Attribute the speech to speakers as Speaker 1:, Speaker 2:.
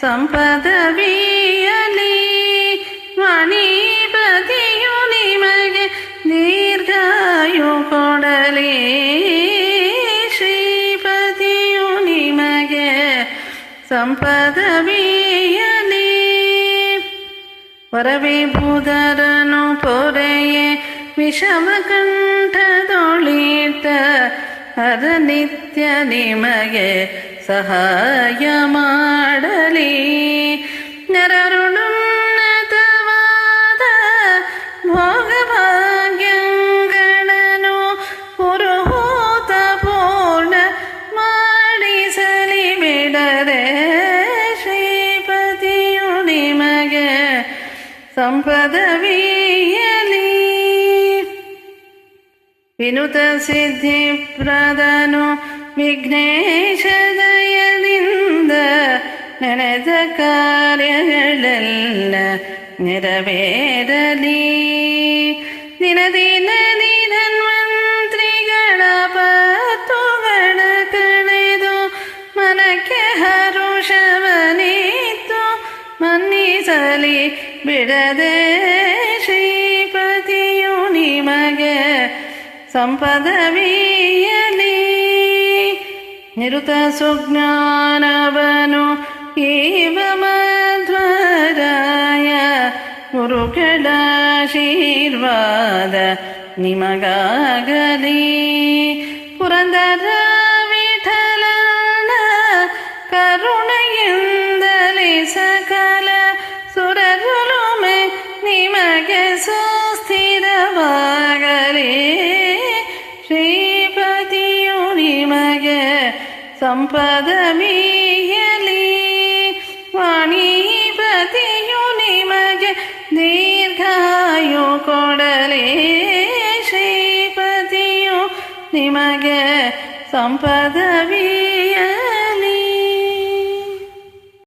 Speaker 1: ಸಂಪದವಿಯಲಿ ಮಣಿಪತಿಯು ನಿಮಗೆ ದೀರ್ಘಾಯು ಕೊಡಲಿ. ಶ್ರೀಪತಿಯು ನಿಮಗೆ ಸಂಪದವಿಯಲಿ. ವರವಿಭೂದರನು ಪೊರೆಯೇ ವಿಷಮ ಕಂಠದೊಳಿತ ಹರ ನಿತ್ಯ ನಿಮಗೆ ಸಹಾಯ ಮಾಡಲಿ ನರರುಣುನ್ನತವಾದ ಭೋಗಭಾಗ್ಯಗಳನ್ನು ಪುರುಹೂತ ಪೂರ್ಣ ಮಾಡಿಸಲಿ ಬಿಡದೆ ಶ್ರೀಪತಿಯು ನಿಮಗೆ ಸಂಪದವಿಯಲಿ ವಿನುತ ಸಿದ್ಧಿಪ್ರದನು ವಿಘ್ನೇಶ ದಯದಿಂದ ನೆನೆದ ಕಾರ್ಯಗಳೆಲ್ಲ ನೆರವೇರಲಿ. ದಿನ ದಿನ ಧನ್ವಂತ್ರಿಗಳ ಪತ್ತುಗಳ ಕಳೆದು ಮನಕ್ಕೆ ಹರುಷವನಿತ್ತು, ಮನ್ನಿಸಲಿ ಬಿಡದೆ ಸಂಪದವಿಯಲಿ ನಿರುತ ಸುಜ್ಞಾನವನು ಈವ ಮಧ್ವರಾಯ ಗುರುಗಳ ಆಶೀರ್ವಾದ ನಿಮಗಾಗಲಿ ಪುರಂದರ ವಿಠಲನ ಕರುಣೆಯಿಂದಲೇ ಸಕಲ ಸುರರುಳುಮೆ ನಿಮಗೆ ಸುಸ್ಥಿರವಾಗಲಿ ಸಂಪದ ಮೀಯಲಿ ವಾಣಿಪತಿಯು ನಿಮಗೆ ದೀರ್ಘಾಯು ಕೊಡಲಿ ಶ್ರೀಪತಿಯು ನಿಮಗೆ ಸಂಪದವಿಯಲಿ